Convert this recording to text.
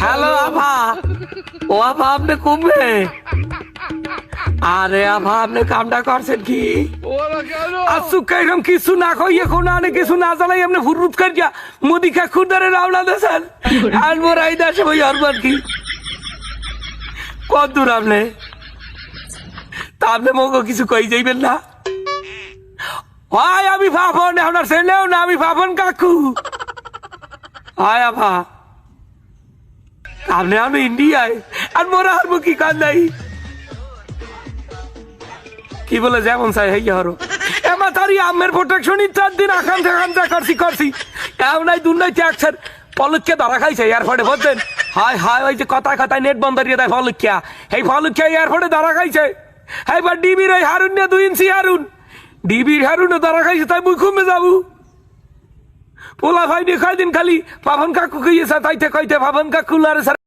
Hello আভা ও আভা আপনি কমবে আরে আভা আপনি কামটা করছেন কি? আসুক কিছু না খাইয়ে কোনো আনে কিছু না জানাই আপনি ফুরুত করিয়া মোদি রাওনা দেশেন আর হরবার কি? কত দূর আপনি? তা আপনি মগো কিছু কই যাইবেন না? হয় আমি ভাবন আপনার ছেলেও না আমি ভাবন কাকু। হয় আভা আপনি আমি ইন্ডিয়ায় আর মোরা হারবো কি কান নাই কি বলে যেমন চাই হইয়া হরো এমা তারি আমের প্রোটেকশন চার দিন আখান থাকান যা করছি করছি এম নাই দুর্নাই ট্যাক্সের পলুককে ধরা খাইছে এয়ারপোর্টে বুঝছেন হায় হায় ওই যে কথায় কথায় নেট বন্ধ দিয়ে দেয় ফলুকিয়া এই ফলুকিয়া এয়ারপোর্টে ধরা খাইছে এইবার ডিবির ওই হারুন নিয়ে দুই ইঞ্চি হারুন ডিবির হারুনে ধরা খাইছে তাই মুই কমে যাব পোলা ভাই দিয়ে কয়দিন খালি পাবন কাকু কইয়েছে তাইতে কইতে পাবন কাকু লারে